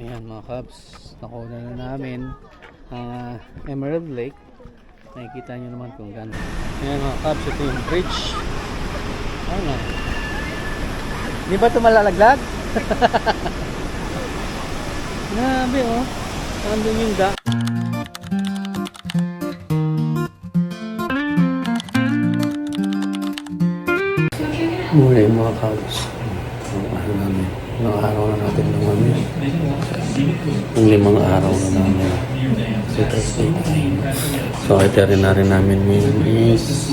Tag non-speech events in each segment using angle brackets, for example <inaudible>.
Ayan mga Cubs, nakuha na namin ang ah, Emerald Lake. Nakikita nyo naman kung gano'n. Ayan mga Cubs, ito yung bridge. Ano? Di ba ito malalaglag? <laughs> Grabe oh. Nandun yung da. Yung mga Cubs. Ano namin. Ilang araw na natin lang namin. Yung limang araw na namin. So, Thursday. So, itinerary namin ngayon is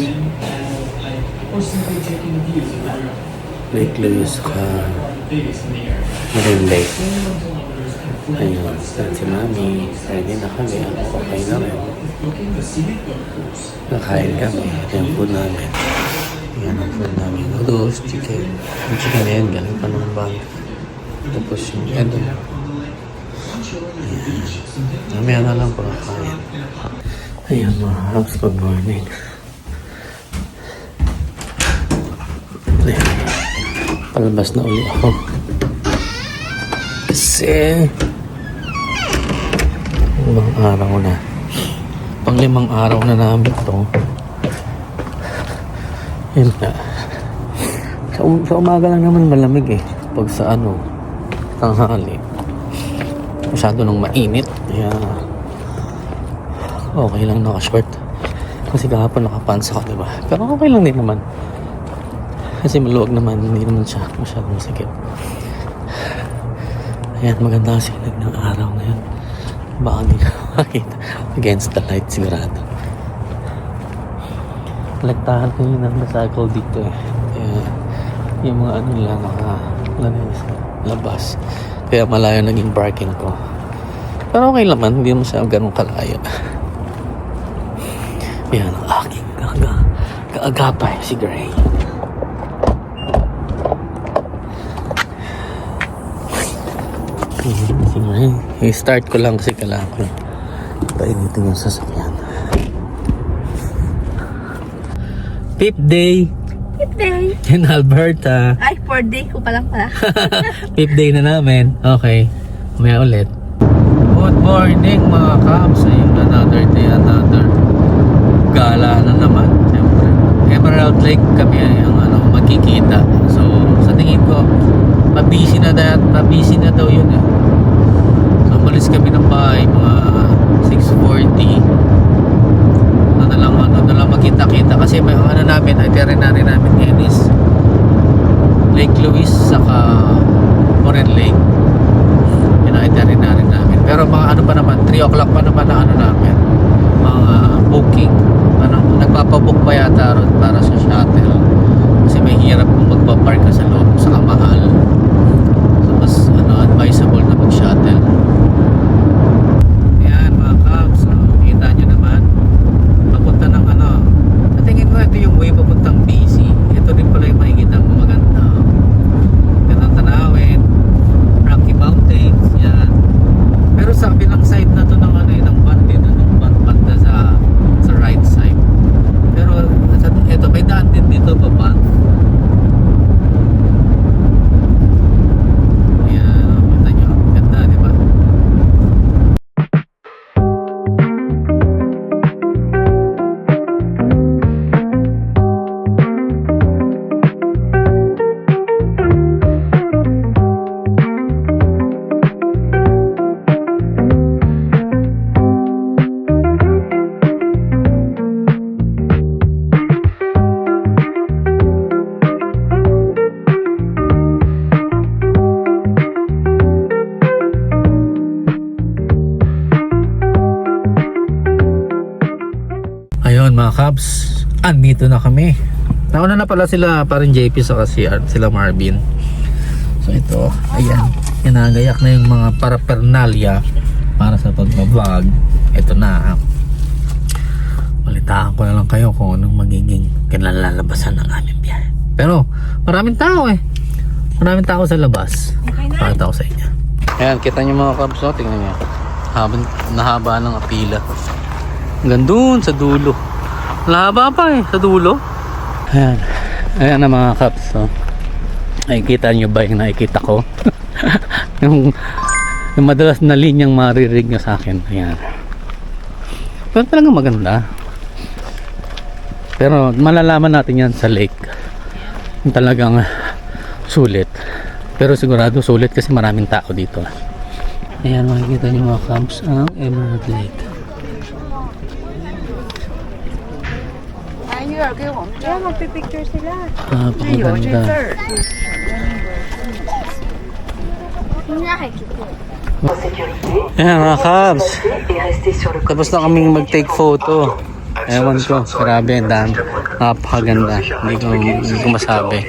Lake Louise ka Marine Lake. Ayun, yan si Mami. Ready na kami. Ako okay na rin. Nakain kami. Ito yung food namin. Yan ang food namin. Noodles, chicken. Yung chicken na yan, galing pa ng bang. Tapos yung edo. Ayan. Mamaya na lang po nakain. Ayan mga house, good morning. Palabas na uli ako. Kasi limang araw na. Pang limang araw na namin to. Yun nga. Sa, um- sa umaga lang naman malamig eh. Pag sa ano, tanghali. Masyado nang mainit. Kaya okay lang naka-short. Kasi kahapon nakapants ako, diba? Pero okay lang din naman. Kasi maluwag naman, hindi naman siya masyadong sakit. Ayan, maganda kasi ng araw na yun. Baka hindi ka <laughs> makakita. Against the light, sigurado. Lagtahan ko yun ng cycle dito eh. Kaya yung mga ano naka ano yun, sa labas. Kaya malayo naging parking ko. Pero okay naman, hindi siya ganun kalaya. Yan ang aking kaga, kaagapay si Gray. Ayan, si Gray. I-start ko lang kasi kailangan ko painitin yung sasakyan. Fifth day Fifth day. <laughs> in Alberta. Ay, fourth day ko pa lang pala. <laughs> Fifth day na namin. Okay. Maya ulit. Good morning mga Cubs. Ayun, another day, another gala na naman. Siyempre. Emerald Lake kami ang ano, magkikita. So, sa tingin ko, mabisi na, da, mabisi na daw yun eh. So, umalis kami ng bahay mga 6.40 ano na lang, ano na lang magkita-kita kasi may ano namin, itinerary namin ngayon is Lake Louise saka Moren Lake. Itinerary namin. Pero mga ano pa naman 3 o'clock pa naman na ano namin mga booking. Ano, nagpapabook pa yata ron para sa shuttle. Kasi may hirap kung magpapark ka sa loob saka mahal Cubs, andito na kami. Nauna na pala sila parin JP sa kasi sila Marvin. So ito, ayan, inagayak na yung mga paraphernalia para sa pagbablog. Ito na. Balitaan ko na lang kayo kung anong magiging kinalalabasan ng aming biyahe. Pero maraming tao eh. Maraming tao sa labas. Pakita ko sa inyo. Ayan, kita niyo mga Cubs, oh, tingnan niyo. Habang nahaba ng apila. Hanggang sa dulo. Lahaba pa eh, sa dulo. Ayan. Ayan na mga kaps. So. Nakikita nyo ba yung nakikita ko? <laughs> yung Yung madalas na linyang maririnig nyo sa akin. Ayan. Pero talaga maganda. Pero malalaman natin yan sa lake. Yung talagang sulit. Pero sigurado sulit kasi maraming tao dito. Ayan, makikita niyo mga camps ang Emerald Lake. Kaya magpipicture sila. Napakaganda. Ayan mga Cubs. Tapos na kaming mag-take photo. Ewan ko, grabe, dan. Napakaganda. Hindi ko, hindi ko masabi.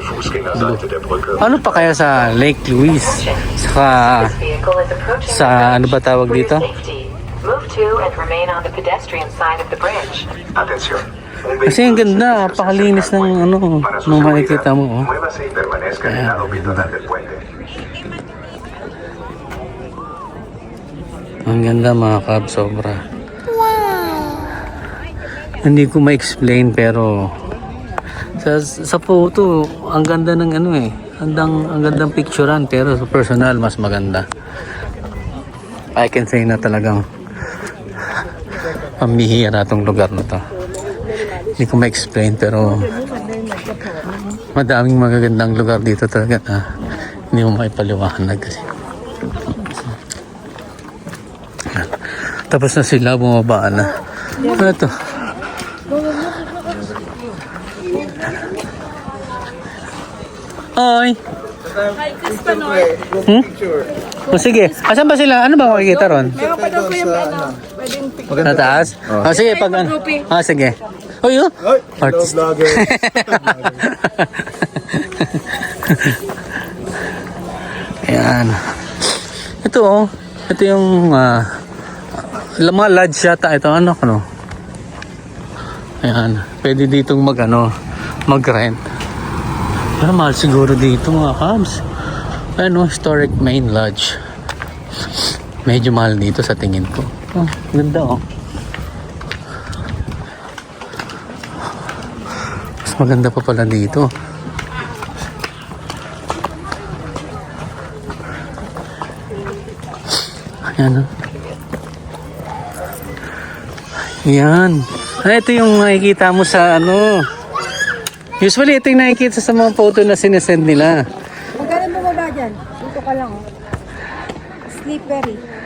Ano pa kaya sa Lake Louise? Saka sa ano ba tawag dito? Move to and remain on the pedestrian side of the bridge. Atención. Kasi ang ganda, napakalinis ng ano, nung makikita mo. Oh. Puente. Ang ganda mga kab, sobra. Hindi ko ma-explain pero sa, sa photo, ang ganda ng ano eh. Andang, ang gandang picturean pero sa personal mas maganda. I can say na talagang pambihira tong lugar na to. Hindi ko ma-explain pero madaming magagandang lugar dito talaga na hindi mo maipaliwanag kasi. Tapos na sila, bumaba na. Ano to? Hi! Hmm? O sige, asan ba sila? Ano ba makikita ron? Meron pa daw ko yung ano, pwedeng picture. Sa taas? O sige, pag ano. Ah, sige. Oh. Artist. <laughs> Ayan. Ito oh. Ito yung ah, mga lodge yata ito. Ano ano? Ayan. Pwede ditong mag ano, mag-rent. Pero mahal siguro dito mga kabs. Ano, historic main lodge. Medyo mahal dito sa tingin ko. Oh, ganda oh. Maganda pa pala dito. Ayan oh. Ayan. Ah, ito yung makikita mo sa ano. Usually ito yung nakikita sa mga photo na sinesend nila. Magkano bumaba dyan? Dito ka lang, oh. Slippery.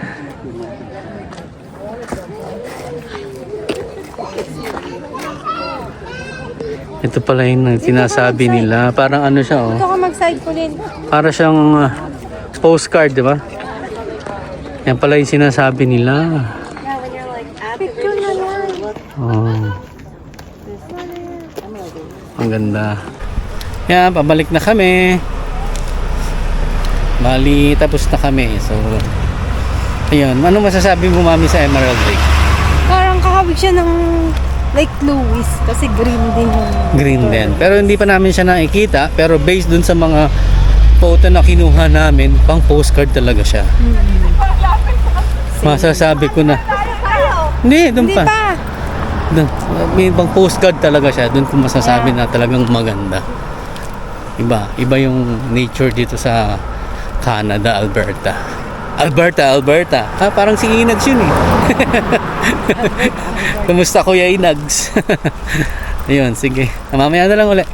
Ito pala yung sinasabi nila. Parang ano siya oh. Dito ka mag-side pulin. Para siyang uh, postcard, di ba? Yan pala yung sinasabi nila. Picture na lang. Oh. Ang ganda. Yan, pabalik na kami. Bali, tapos na kami. So, ayun. Ano masasabi mo, mami, sa Emerald Lake? Parang kakawig siya ng Lake Louise kasi green din yung Green din. Pero hindi pa namin siya nakikita. Pero based dun sa mga photo na kinuha namin, pang postcard talaga siya. Masasabi ko na. Hindi, dun Hindi pa. Dun, may ibang postcard talaga siya. Doon ko masasabi na talagang maganda. Iba. Iba yung nature dito sa Canada, Alberta. Alberta, Alberta. Ah, parang si Inags yun eh. <laughs> Kumusta Kuya Inags? <laughs> Ayun, sige. Mamaya na lang ulit.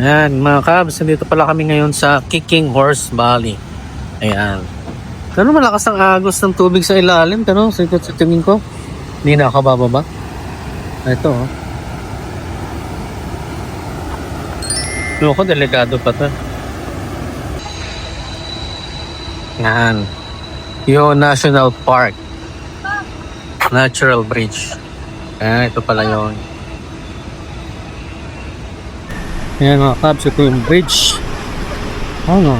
Ayan, mga kabs, nandito pala kami ngayon sa Kicking Horse Valley. Ayan. Pero malakas ang agos ng tubig sa ilalim. Pero sa tingin ko, hindi na ako bababa. Ito oh. Ano ko, delikado pa to. Yan. Yung National Park. Natural Bridge. Ayan, ito pala yun. Ayan mga kabs, ito yung bridge. Ano?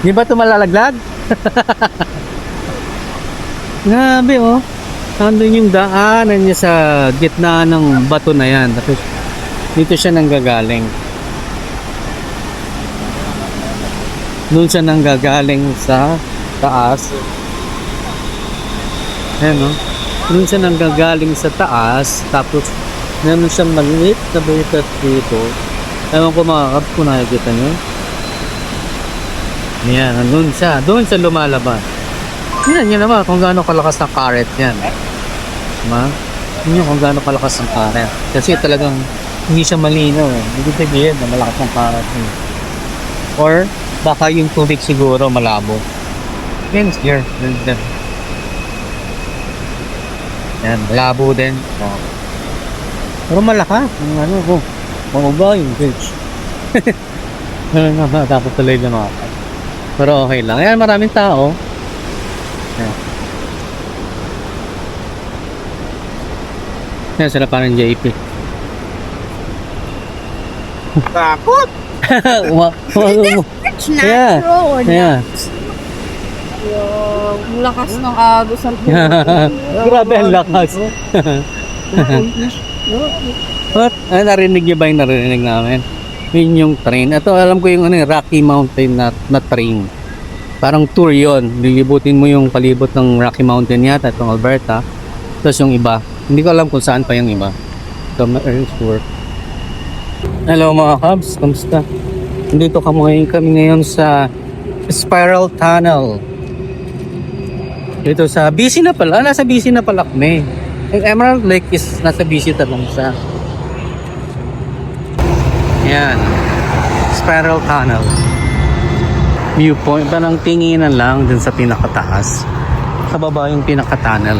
Di ba ito malalaglag? <laughs> Grabe oh. Nandun yung daanan niya sa gitna ng bato na yan. Tapos dito siya nanggagaling. Doon siya nanggagaling sa taas. Ayan oh. Doon siya nanggagaling sa taas. Tapos meron siyang maliit na butas dito. Ewan ko mga kap kung nakikita nyo. Yan, nandun siya. Doon sa lumalabas. Yan, yun naman kung gaano kalakas ang current yan. Diba? Yun kung gaano kalakas ang current. Kasi talagang hindi siya malinaw eh. Hindi sabihin na malakas ang current eh. Or baka yung tubig siguro malabo. Yan, here. Yan, yan malabo din. Oh. Pero malakas. Ang ano ko. Mababa yung bridge. <laughs> Ano nga ba? Dapat tuloy na mga Pero okay lang. Ayan, maraming tao. Ayan. Ayan, sila parang JP. Takot! Wa- It's Yeah. natural. Ayan. Yung lakas ng agos <laughs> ng Grabe ang lakas. <laughs> What? Ah, narinig niyo ba yung narinig namin? Yun yung train. Ito, alam ko yung ano, Rocky Mountain na, na train. Parang tour yon. Lilibutin mo yung palibot ng Rocky Mountain yata, itong Alberta. Tapos yung iba. Hindi ko alam kung saan pa yung iba. So, ma- tour. Hello mga Cubs, kamusta? Nandito kami kami ngayon sa Spiral Tunnel. Dito sa busy na pala, nasa busy na pala kami. Yung Emerald Lake is nasa busy talong sa. Yan. Spiral Tunnel. Viewpoint. Parang tinginan lang dun sa pinakataas. Sa baba yung pinaka-tunnel.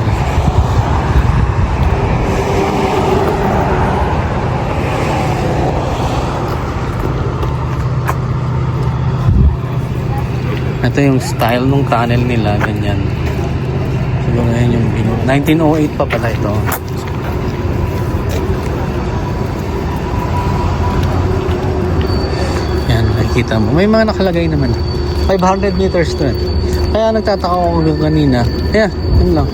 Ito yung style ng tunnel nila, ganyan. Siguro yan yung binu- 1908 pa pala ito. Yan, nakikita mo. May mga nakalagay naman. 500 meters to eh. Kaya nagtataka ako kanina. Kaya, yun lang.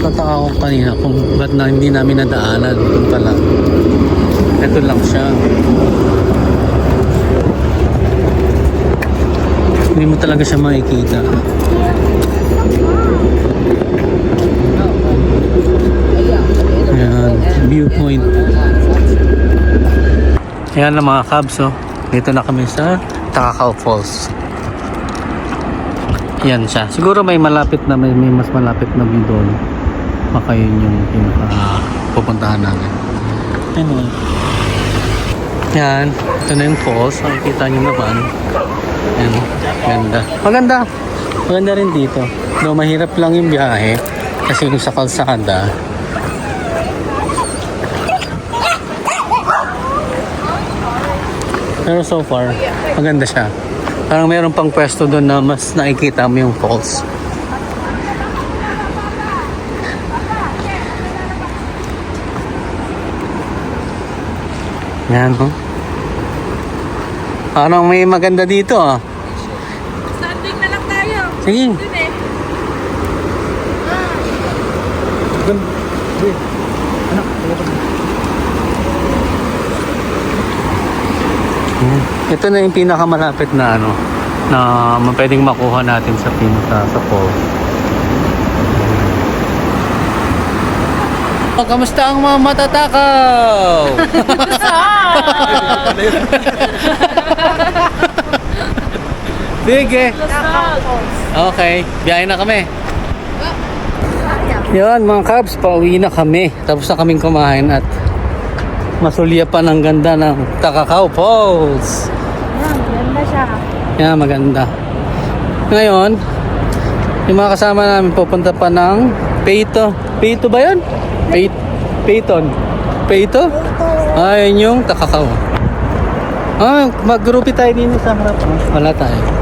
Nagtataka ako kanina kung ba't na hindi namin nadaanan. Yun pala. Ito lang siya. Hindi mo talaga siya makikita. Ayan, viewpoint. Ayan na mga cabs, oh. Dito na kami sa Takakaw Falls. Yan siya. Siguro may malapit na, may, may mas malapit na view doon. Baka yun yung pinaka pupuntahan namin. Anyway. Yan. Ito na yung falls. Makikita nyo naman. Yan. Ganda. Maganda. Maganda rin dito. Though mahirap lang yung biyahe. Kasi yung sa kalsada, Pero so far, maganda siya. Parang meron pang pwesto doon na mas nakikita mo yung falls. Yan, ho. Parang may maganda dito, ah. Standing na lang tayo. Sige. Dun eh. Hmm. Ito na yung pinakamalapit na ano na pwedeng makuha natin sa pinaka sa falls. Oh, kamusta ang mga matatakaw? <laughs> Sige. Okay, biyahe na kami. Yan mga kabs, pauwi na kami. Tapos na kaming kumain at masulya pa ng ganda ng Takakaw Falls. Yan, ganda siya. Yan, maganda. Ngayon, yung mga kasama namin pupunta pa ng Peito. Peito ba yun? Peit Peyton. Peito? Ah, yun yung Takakaw. Ah, mag-groupi tayo din sa harap. Ah, Wala tayo.